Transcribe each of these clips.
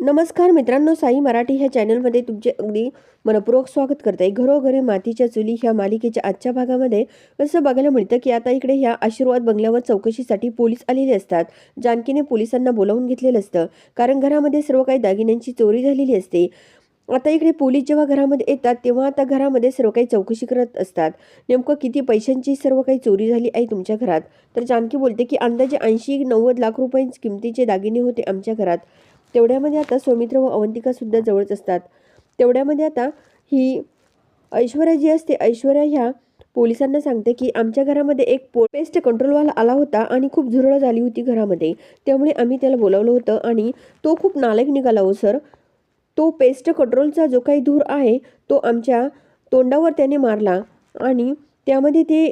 नमस्कार मित्रांनो साई मराठी ह्या चॅनलमध्ये तुमचे अगदी मनपूर्वक स्वागत करते. घरोघरी मातीच्या चुली ह्या मालिकेच्या आजच्या भागामध्ये असं बघायला मिळतं की आता इकडे ह्या आशीर्वाद बंगल्यावर चौकशीसाठी पोलीस आलेले असतात. जानकीने पोलिसांना बोलावून घेतलेलं असतं. कारण घरामध्ये सर्व काही दागिन्यांची चोरी झालेली असते. आता इकडे पोलीस जेव्हा घरामध्ये येतात तेव्हा आता घरामध्ये सर्व काही चौकशी करत असतात. नेमकं किती पैशांची सर्व काही चोरी झाली आहे तुमच्या घरात? तर जानकी बोलते की अंदाजे ऐंशी नव्वद लाख रुपये किमतीचे दागिने होते आमच्या घरात. तेवढ्यामध्ये आता सौमित्र व अवंतिका सुद्धा जवळच असतात. तेवढ्यामध्ये आता ही ऐश्वर्या जी असते ऐश्वर्या ह्या पोलिसांना सांगते की आमच्या घरामध्ये एक पो पेस्ट कंट्रोलवाला आला होता आणि खूप झुरळ झाली होती घरामध्ये. त्यामुळे आम्ही त्याला बोलावलं होतं आणि तो खूप नालायक निघाला हो सर. तो पेस्ट कंट्रोलचा जो काही धूर आहे तो आमच्या तोंडावर त्याने मारला आणि त्यामध्ये ते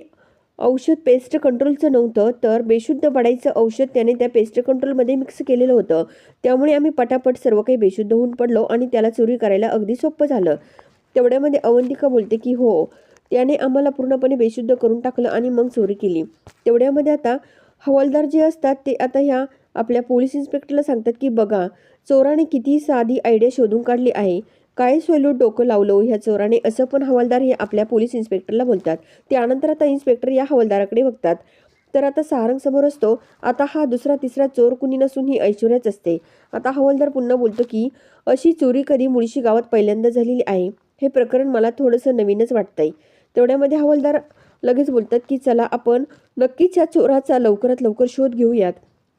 औषध पेस्ट कंट्रोलचं नव्हतं तर बेशुद्ध पडायचं औषध त्याने त्या पेस्ट कंट्रोलमध्ये मिक्स केलेलं होतं. त्यामुळे आम्ही पटापट सर्व काही बेशुद्ध होऊन पडलो आणि त्याला चोरी करायला अगदी सोपं झालं. तेवढ्यामध्ये अवंतिका बोलते की हो त्याने आम्हाला पूर्णपणे बेशुद्ध करून टाकलं आणि मग चोरी केली. तेवढ्यामध्ये आता हवालदार जे असतात ते आता ह्या आपल्या पोलीस इन्स्पेक्टरला सांगतात की बघा चोराने किती साधी आयडिया शोधून काढली आहे काय सोयलो डोकं लावलो ह्या चोराने असं पण हवालदार हे आपल्या पोलीस इन्स्पेक्टरला बोलतात. त्यानंतर आता इन्स्पेक्टर या हवालदाराकडे बघतात. तर आता सारंग समोर असतो. आता हा दुसरा तिसरा चोर कुणी नसून ही ऐश्वर्याच असते. आता हवालदार पुन्हा बोलतो की अशी चोरी कधी मुळशी गावात पहिल्यांदा झालेली आहे? हे प्रकरण मला थोडंसं नवीनच वाटतंय. तेवढ्यामध्ये हवालदार लगेच बोलतात की चला आपण नक्कीच या चोराचा लवकरात लवकर शोध घेऊयात.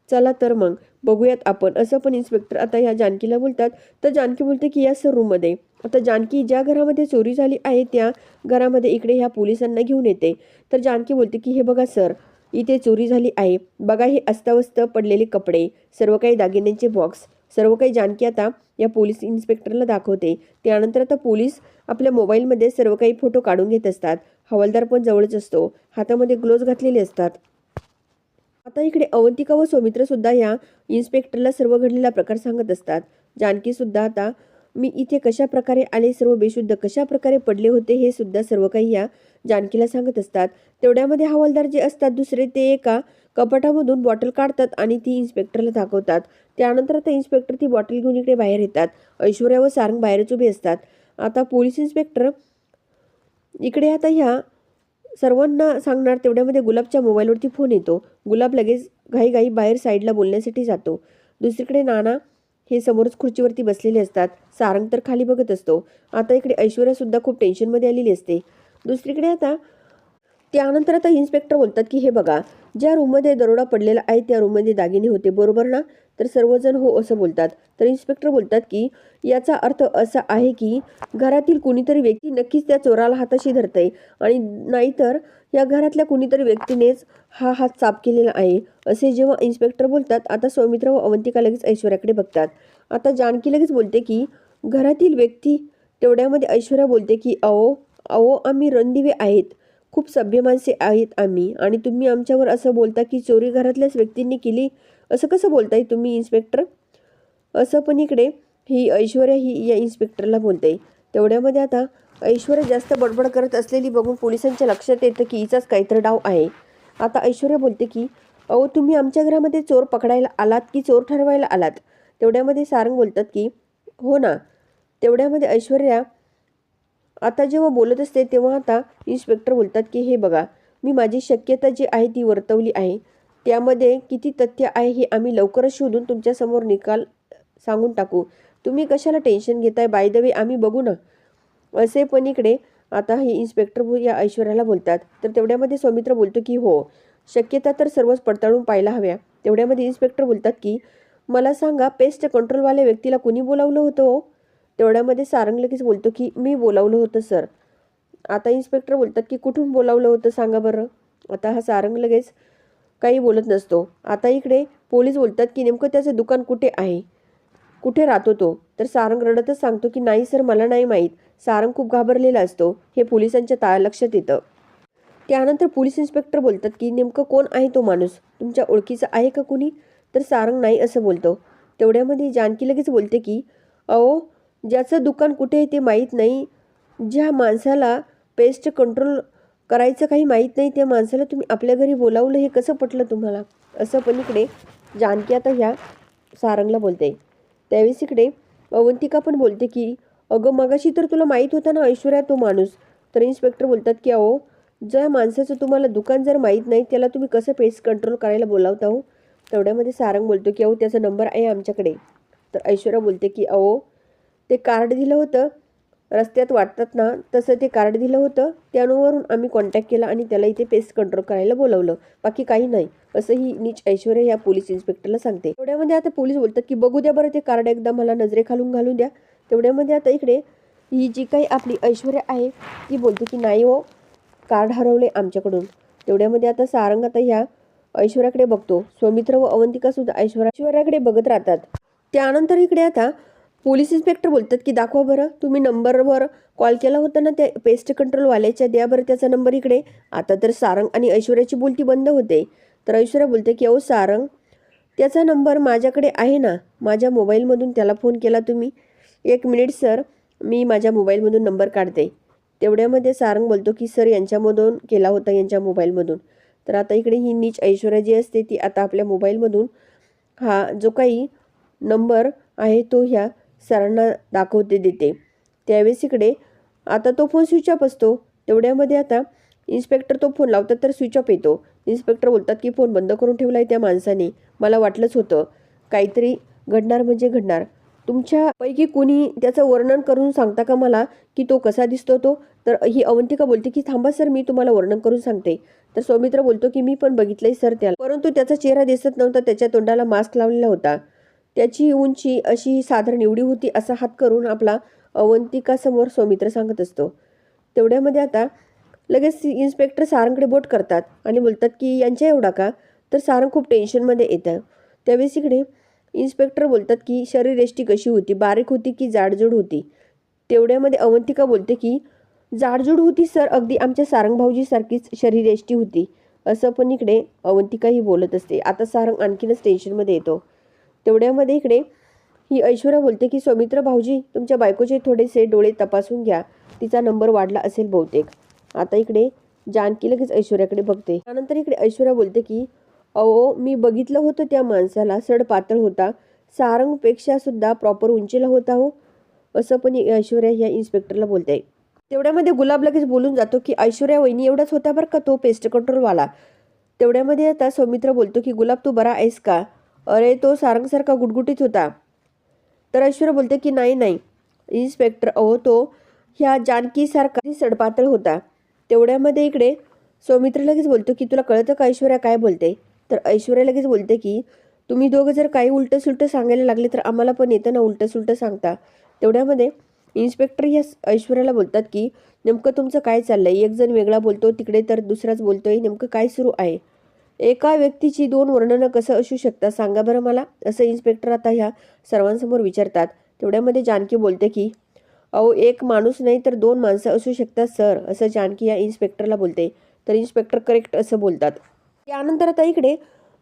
चला तर मग बघूयात आपण. असं पण इन्स्पेक्टर आता ह्या जानकीला बोलतात तर जानकी बोलते की या सर रूममध्ये आता जानकी ज्या घरामध्ये चोरी झाली आहे त्या घरामध्ये इकडे ह्या पोलिसांना घेऊन येते. तर जानकी बोलते की हे बघा सर इथे चोरी झाली आहे. बघा हे अस्ताव्यस्त पडलेले कपडे सर्व काही दागिन्यांचे बॉक्स सर्व काही जानकी आता या पोलीस इन्स्पेक्टरला दाखवते. त्यानंतर आता पोलीस आपल्या मोबाईलमध्ये सर्व काही फोटो काढून घेत असतात. हवालदार पण जवळच असतो. हातामध्ये ग्लोव्ज घातलेले असतात. आता इकडे अवंतिका व सौमित्र सुद्धा या इन्स्पेक्टरला सर्व घडलेला प्रकार सांगत असतात. जानकी सुद्धा आता मी इथे कशा प्रकारे आले सर्व बेशुद्ध कशा प्रकारे पडले होते हे सुद्धा सर्व काही या जानकीला सांगत असतात. तेवढ्यामध्ये हवालदार जे असतात दुसरे ते एका कपाटामधून बॉटल काढतात आणि ती इन्स्पेक्टरला दाखवतात. त्यानंतर आता इन्स्पेक्टर ती बॉटल घेऊन इकडे बाहेर येतात. ऐश्वर्या व सारंग बाहेरच उभे असतात. आता पोलीस इन्स्पेक्टर इकडे आता ह्या सर्वांना सांगणार तेवढ्यामध्ये गुलाबच्या मोबाईलवरती फोन येतो. गुलाब लगेच घाईघाई बाहेर साईडला बोलण्यासाठी जातो. दुसरीकडे नाना हे समोरच खुर्चीवरती बसलेले असतात. सारंग तर खाली बघत असतो. आता इकडे ऐश्वर्यासुद्धा खूप टेन्शनमध्ये आलेली असते. दुसरीकडे आता त्यानंतर आता इन्स्पेक्टर बोलतात की हे बघा ज्या रूममध्ये दरोडा पडलेला आहे त्या रूममध्ये दागिने होते. बरोबर ना? तर सर्वजण हो असं बोलतात. तर इन्स्पेक्टर बोलतात की याचा अर्थ असा आहे की घरातील कुणीतरी व्यक्ती नक्कीच त्या चोराला हाताशी धरते आणि नाहीतर या घरातल्या कुणीतरी व्यक्तीनेच हा हात चाप केलेला आहे असे जेव्हा इन्स्पेक्टर बोलतात आता सौमित्र व अवंतिका लगेच ऐश्वर्याकडे बघतात. आता जानकी लगेच बोलते की घरातील व्यक्ती तेवढ्यामध्ये ऐश्वर्या बोलते की अहो अहो आम्ही रणदिवे आहेत. खूप सभ्य माणसे आहेत आम्ही. आणि तुम्ही आमच्यावर असं बोलता की चोरी घरातल्याच व्यक्तींनी केली. असं कसं बोलताय तुम्ही इन्स्पेक्टर असं पण इकडे ही ऐश्वर्या ही या इन्स्पेक्टरला बोलते. तेवढ्यामध्ये आता ऐश्वर्या जास्त बडबड करत असलेली बघून पोलिसांच्या लक्षात येतं की हिचाच काहीतरी डाव आहे. आता ऐश्वर्या बोलते की अहो तुम्ही आमच्या घरामध्ये चोर पकडायला आलात की चोर ठरवायला आलात? तेवढ्यामध्ये सारंग बोलतात की हो ना. तेवढ्यामध्ये ऐश्वर्या आता जेव्हा बोलत असते तेव्हा आता इन्स्पेक्टर बोलतात की हे बघा मी माझी शक्यता जी आहे ती वर्तवली आहे. त्यामध्ये किती तथ्य आहे हे आम्ही लवकरच शोधून तुमच्यासमोर निकाल सांगून टाकू. तुम्ही कशाला टेन्शन घेताय? बाय द वे आम्ही बघू ना. असे पण इकडे आता हे इन्स्पेक्टर या ऐश्वर्याला बोलतात. तर तेवढ्यामध्ये सौमित्र बोलतो की हो शक्यता तर सर्वच पडताळून पाहायला हव्या. तेवढ्यामध्ये इन्स्पेक्टर बोलतात की मला सांगा पेस्ट कंट्रोलवाल्या व्यक्तीला कुणी बोलावलं होतं हो? तेवढ्यामध्ये सारंग लगेच बोलतो की मी बोलावलं होतं सर. आता इन्स्पेक्टर बोलतात की कुठून बोलावलं होतं सांगा बरं. आता हा सारंग लगेच काही बोलत नसतो. आता इकडे पोलीस बोलतात की नेमकं त्याचं दुकान कुठे आहे? कुठे राहतो तो? तर सारंग रडतच सांगतो की नाही सर मला नाही माहीत. सारंग खूप घाबरलेला असतो. हे पोलिसांच्या ता लक्षात येतं. त्यानंतर पोलीस इन्स्पेक्टर बोलतात की नेमकं कोण आहे तो माणूस? तुमच्या ओळखीचा आहे का कुणी? तर सारंग नाही असं बोलतो. तेवढ्यामध्ये जानकी लगेच बोलते की अहो ज्याचं दुकान कुठे आहे ते माहीत नाही. ज्या माणसाला पेस्ट कंट्रोल करायचं काही माहीत नाही त्या माणसाला तुम्ही आपल्या घरी बोलावलं हे कसं पटलं तुम्हाला? असं पण इकडे जानकी आता ह्या सारंगला बोलते. त्यावेळेस इकडे अवंतिका पण बोलते की अगं मगाशी तर तुला माहीत होता ना ऐश्वर्या तो माणूस. तर इन्स्पेक्टर बोलतात की अहो ज्या माणसाचं तुम्हाला दुकान जर माहीत नाही त्याला तुम्ही कसं पेस्ट कंट्रोल करायला बोलावता हो? तेवढ्यामध्ये सारंग बोलतो की अहो त्याचा नंबर आहे आमच्याकडे. तर ऐश्वर्या बोलते की अहो ते कार्ड दिलं होतं. रस्त्यात वाटतात ना तसं ते कार्ड दिलं होतं. त्यानुवरून आम्ही कॉन्टॅक्ट केला आणि त्याला इथे पेस्ट कंट्रोल करायला बोलावलं. बाकी काही नाही. असं ही नीच ऐश्वर्या या पोलीस इन्स्पेक्टरला सांगते. तेवढ्यामध्ये आता पोलीस बोलतात की बघू द्या बरं ते कार्ड एकदा मला नजरेखालून घालून द्या. तेवढ्यामध्ये आता इकडे ही जी काही आपली ऐश्वर्या आहे ती बोलते की नाही हो कार्ड हरवले आमच्याकडून. तेवढ्यामध्ये आता सारंग आता ह्या ऐश्वर्याकडे बघतो. सौमित्र व अवंतिका सुद्धा ऐश्वर्या ऐश्वर्याकडे बघत राहतात. त्यानंतर इकडे आता पोलीस इन्स्पेक्टर बोलतात की दाखवा बरं तुम्ही नंबरवर कॉल केला होता ना त्या पेस्ट कंट्रोलवाल्याच्या द्या बरं त्याचा नंबर इकडे. आता तर सारंग आणि ऐश्वर्याची बोलती बंद होते. तर ऐश्वर्या बोलते की अहो सारंग त्याचा नंबर माझ्याकडे आहे ना माझ्या मोबाईलमधून त्याला फोन केला तुम्ही. एक मिनिट सर मी माझ्या मोबाईलमधून नंबर काढते. तेवढ्यामध्ये सारंग बोलतो की सर यांच्यामधून केला होता यांच्या मोबाईलमधून. तर आता इकडे ही नीच ऐश्वर्या जी असते ती आता आपल्या मोबाईलमधून हा जो काही नंबर आहे तो ह्या सरांना दाखवते देते. त्यावेळेस इकडे आता तो फोन स्विच ऑफ असतो. तेवढ्यामध्ये आता इन्स्पेक्टर तो फोन लावतात तर स्विच ऑफ येतो. इन्स्पेक्टर बोलतात की फोन बंद करून ठेवला आहे त्या माणसाने. मला वाटलंच होतं. काहीतरी घडणार म्हणजे घडणार. तुमच्यापैकी कोणी त्याचं वर्णन करून सांगता का मला की तो कसा दिसतो तो? तर ही अवंतिका बोलते की थांबा सर मी तुम्हाला वर्णन करून सांगते. तर सौमित्र बोलतो की मी पण बघितलंय सर त्याला. परंतु त्याचा चेहरा दिसत नव्हता. त्याच्या तोंडाला मास्क लावलेला होता. त्याची उंची अशी साधारण एवढी होती असा हात करून आपला अवंतिकासमोर सौमित्र सांगत असतो. तेवढ्यामध्ये आता लगेच इन्स्पेक्टर सारंगकडे बोट करतात आणि बोलतात की यांच्या एवढा का? तर सारंग खूप टेन्शनमध्ये येतं त्यावेळेस इकडे इन्स्पेक्टर बोलतात की शरीरयष्टी कशी होती? बारीक होती की जाडजूड होती? तेवढ्यामध्ये अवंतिका बोलते की जाडजूड होती सर अगदी आमच्या सारंग भाऊजीसारखीच शरीरयष्टी होती. असं पण इकडे अवंतिकाही बोलत असते. आता सारंग आणखीनच टेन्शनमध्ये येतो. तेवढ्यामध्ये इकडे ही ऐश्वर्या बोलते की सौमित्र भाऊजी तुमच्या बायकोचे थोडेसे डोळे तपासून घ्या. तिचा नंबर वाढला असेल बहुतेक. आता इकडे जानकी लगेच ऐश्वर्याकडे बघते. त्यानंतर इकडे ऐश्वर्या बोलते की अहो मी बघितलं होतं त्या माणसाला. सड पातळ होता. सारंगपेक्षा सुद्धा प्रॉपर उंचीला होता हो. असं पण ऐश्वर्या ह्या इन्स्पेक्टरला बोलते. तेवढ्यामध्ये गुलाब लगेच बोलून जातो की ऐश्वर्या वहिनी एवढाच होता बरं का तो पेस्ट कंट्रोलवाला तेवढ्यामध्ये आता सौमित्र बोलतो की गुलाब तू बरा आहेस का? अरे तो सारंगसारखा गुटगुटीत होता. तर ऐश्वर्या बोलते की नाही नाही. इन्स्पेक्टर अहो तो ह्या जानकीसारखा सडपातळ होता. तेवढ्यामध्ये इकडे सौमित्र लगेच बोलतो की तुला कळतं का ऐश्वर्या काय बोलते? तर ऐश्वर्या लगेच बोलते की तुम्ही दोघं जर काही उलटं सुलटं सांगायला लागले तर आम्हाला पण येतं ना उलटं सुलटं सांगता. तेवढ्यामध्ये इन्स्पेक्टर ह्या ऐश्वर्याला बोलतात की नेमकं तुमचं काय चाललंय? एक जण वेगळा बोलतो तिकडे तर दुसराच बोलतोय. नेमकं काय सुरू आहे? एका व्यक्तीची दोन वर्णनं कसं असू शकतात? सांगा बरं मला. असं इन्स्पेक्टर आता ह्या सर्वांसमोर विचारतात. तेवढ्यामध्ये जानकी बोलते की अहो एक माणूस नाही तर दोन माणसं असू शकतात सर असं जानकी या इन्स्पेक्टरला बोलते. तर इन्स्पेक्टर करेक्ट असं बोलतात. त्यानंतर आता इकडे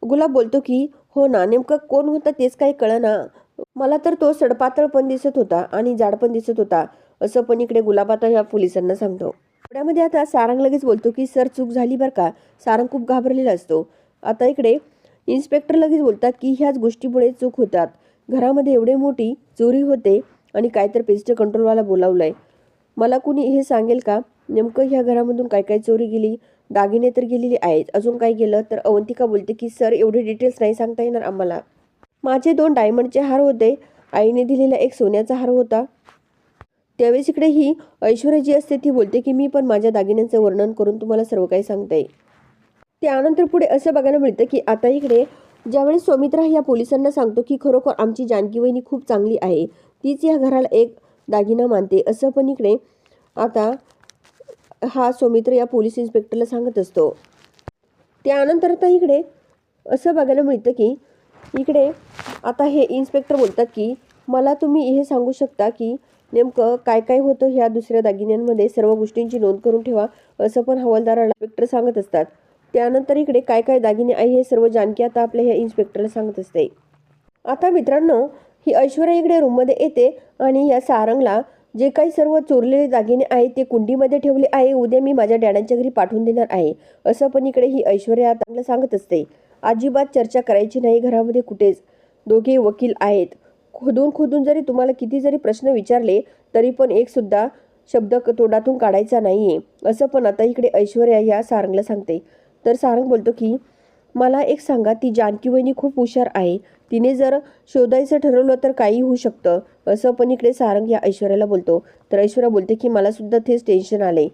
गुलाब बोलतो की हो ना नेमकं कोण होतं तेच काही कळना. मला तर तो सडपातळ पण दिसत होता आणि जाड पण दिसत होता असं पण इकडे गुलाब आता ह्या पोलिसांना सांगतो. एवढ्यामध्ये आता सारंग लगेच बोलतो की सर चूक झाली बरं का? सारंग खूप घाबरलेला असतो. आता इकडे इन्स्पेक्टर लगेच बोलतात की ह्याच गोष्टीमुळे चूक होतात. घरामध्ये एवढे मोठी चोरी होते आणि काय तर पेस्ट कंट्रोलवाला बोलावलं आहे मला कुणी हे सांगेल का? नेमकं ह्या घरामधून काय काय चोरी गेली? दागिने तर गेलेली आहेत. अजून काय गेलं? तर अवंतिका बोलते की सर एवढे डिटेल्स नाही सांगता येणार आम्हाला. माझे दोन डायमंडचे हार होते. आईने दिलेला एक सोन्याचा हार होता. त्यावेळेस इकडे ही ऐश्वर्या जी असते ती बोलते की मी पण माझ्या दागिन्यांचं वर्णन करून तुम्हाला सर्व काही सांगते. त्यानंतर पुढे असं बघायला मिळतं की आता इकडे ज्यावेळेस सौमित्रा या पोलिसांना सांगतो की खरोखर आमची जानकी वहिनी खूप चांगली आहे. तीच या घराला एक दागिना मानते. असं पण इकडे आता हा सौमित्र या पोलीस इन्स्पेक्टरला सांगत असतो. त्यानंतर आता इकडे असं बघायला मिळतं की इकडे आता हे इन्स्पेक्टर बोलतात की मला तुम्ही हे सांगू शकता की नेमकं काय काय होतं ह्या दुसऱ्या दागिन्यांमध्ये सर्व गोष्टींची नोंद करून ठेवा असं पण हवालदाराला इन्स्पेक्टर सांगत असतात. त्यानंतर इकडे काय काय दागिने आहे हे सर्व जानकी आता आपल्या ह्या इन्स्पेक्टरला सांगत असते. आता मित्रांनो ही ऐश्वर्या इकडे रूममध्ये येते आणि या सारंगला जे काही सर्व चोरलेले दागिने आहेत ते कुंडीमध्ये ठेवले आहे उद्या मी माझ्या डॅडांच्या घरी पाठवून देणार आहे असं पण इकडे ही ऐश्वर्या चांगलं सांगत असते. अजिबात चर्चा करायची नाही घरामध्ये कुठेच. दोघे वकील आहेत. खोदून खोदून जरी तुम्हाला किती जरी प्रश्न विचारले तरी पण एक सुद्धा शब्द तोडातून तोंडातून काढायचा नाहीये. असं पण आता इकडे ऐश्वर्या या सारंगला सांगते. तर सारंग बोलतो की मला एक सांगा ती जानकी वहिनी खूप हुशार आहे. तिने जर शोधायचं ठरवलं तर काही होऊ शकतं. असं पण इकडे सारंग या ऐश्वर्याला बोलतो. तर ऐश्वर्या बोलते की मला सुद्धा तेच टेन्शन आले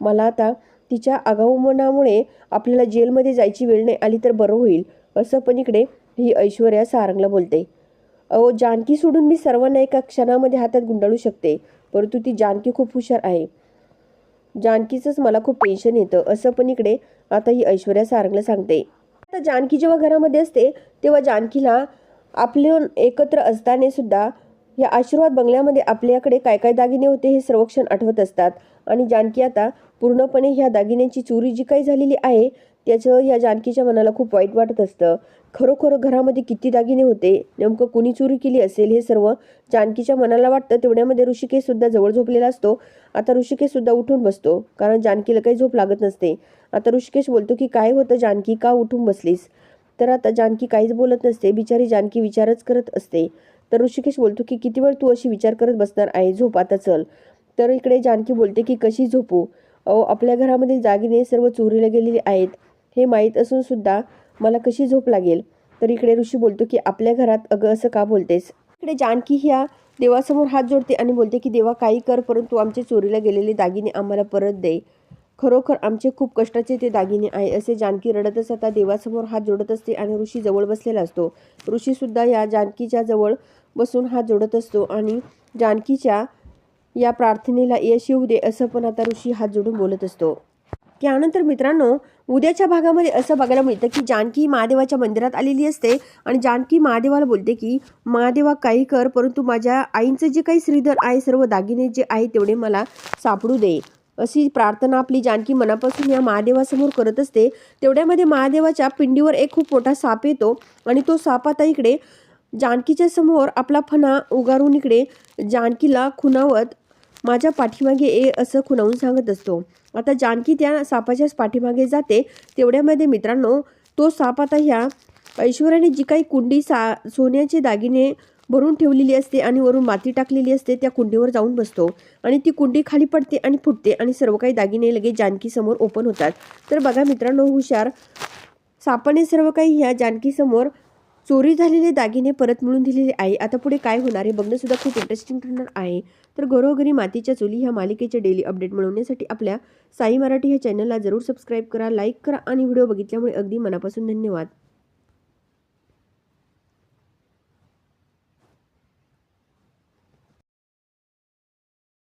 मला आता तिच्या आगाऊपणामुळे आपल्याला जेलमध्ये जायची वेळ नाही आली तर बरं होईल. असं पण इकडे ही ऐश्वर्या सारंगला बोलते. अहो जानकी सोडून मी सर्वांना एका क्षणामध्ये हातात गुंडाळू शकते परंतु ती जानकी खूप हुशार आहे. जानकीचंच मला खूप टेन्शन येतं असं पण इकडे आता ही ऐश्वर्या सारंगला सांगते. आता जानकी जेव्हा घरामध्ये असते तेव्हा जानकीला आपले एकत्र असताना सुद्धा या आशीर्वाद बंगल्यामध्ये आपल्याकडे काय काय दागिने होते हे सर्वक्षण आठवत असतात. आणि जानकी आता पूर्णपणे ह्या दागिन्यांची चोरी जी काही झालेली आहे त्याचं या जानकीच्या मनाला खूप वाईट वाटत असतं. खरोखर घरामध्ये किती दागिने होते नेमकं कुणी चोरी केली असेल हे सर्व जानकीच्या मनाला वाटतं. तेवढ्यामध्ये ऋषिकेश सुद्धा जवळ झोपलेला असतो. आता ऋषिकेश सुद्धा उठून बसतो कारण जानकीला काही झोप लागत नसते. आता ऋषिकेश बोलतो की काय होतं जानकी? का उठून बसलीस? तर आता जानकी काहीच बोलत नसते. बिचारी जानकी विचारच करत असते. तर ऋषिकेश बोलतो की किती वेळ तू अशी विचार करत बसणार आहे? झोप आता चल. तर इकडे जानकी बोलते की कशी झोपू? अहो आपल्या घरामधील दागिने सर्व चोरीला गेलेले आहेत. हे माहीत असून सुद्धा मला कशी झोप लागेल? तर इकडे ऋषी बोलतो की आपल्या घरात अगं असं का बोलतेस? इकडे जानकी ह्या देवासमोर हात जोडते आणि बोलते की देवा काही कर परंतु आमचे चोरीला गेलेले दागिने आम्हाला परत दे. खरोखर आमचे खूप कष्टाचे ते दागिने आहे असे जानकी रडतच आता देवासमोर हात जोडत असते आणि ऋषी जवळ बसलेला असतो. ऋषीसुद्धा या जानकीच्या जवळ बसून हात जोडत असतो आणि जानकीच्या या प्रार्थनेला यश येऊ दे असं पण आता ऋषी हात जोडून बोलत असतो. त्यानंतर मित्रांनो उद्याच्या भागामध्ये असं बघायला मिळतं की जानकी महादेवाच्या मंदिरात आलेली असते आणि जानकी महादेवाला बोलते की महादेवा काही कर परंतु माझ्या आईंचं जे काही श्रीधर आहे सर्व दागिने जे आहे तेवढे मला सापडू दे. अशी प्रार्थना आपली जानकी मनापासून या महादेवासमोर करत असते. तेवढ्यामध्ये महादेवाच्या पिंडीवर एक खूप मोठा साप येतो आणि तो साप आता इकडे जानकीच्या समोर आपला फणा उगारून इकडे जानकीला खुणावत माझ्या पाठीमागे ये असं खुणावून सांगत असतो. आता जानकी त्या सापाच्याच पाठीमागे जाते. तेवढ्यामध्ये मित्रांनो तो साप आता ह्या ऐश्वर्याने जी काही कुंडी सा सोन्याचे दागिने भरून ठेवलेली असते आणि वरून माती टाकलेली असते त्या कुंडीवर जाऊन बसतो. आणि ती कुंडी खाली पडते आणि फुटते आणि सर्व काही दागिने लगेच जानकीसमोर ओपन होतात. तर बघा मित्रांनो हुशार सापाने सर्व काही ह्या जानकीसमोर चोरी झालेले दागिने परत मिळून दिलेले आहे आता पुढे काय होणार हे बघणंसुद्धा खूप इंटरेस्टिंग ठरणार आहे. तर घरोघरी मातीच्या चुली ह्या मालिकेचे डेली अपडेट मिळवण्यासाठी आपल्या साई मराठी ह्या चॅनलला जरूर सबस्क्राईब करा लाईक करा आणि व्हिडिओ बघितल्यामुळे अगदी मनापासून धन्यवाद.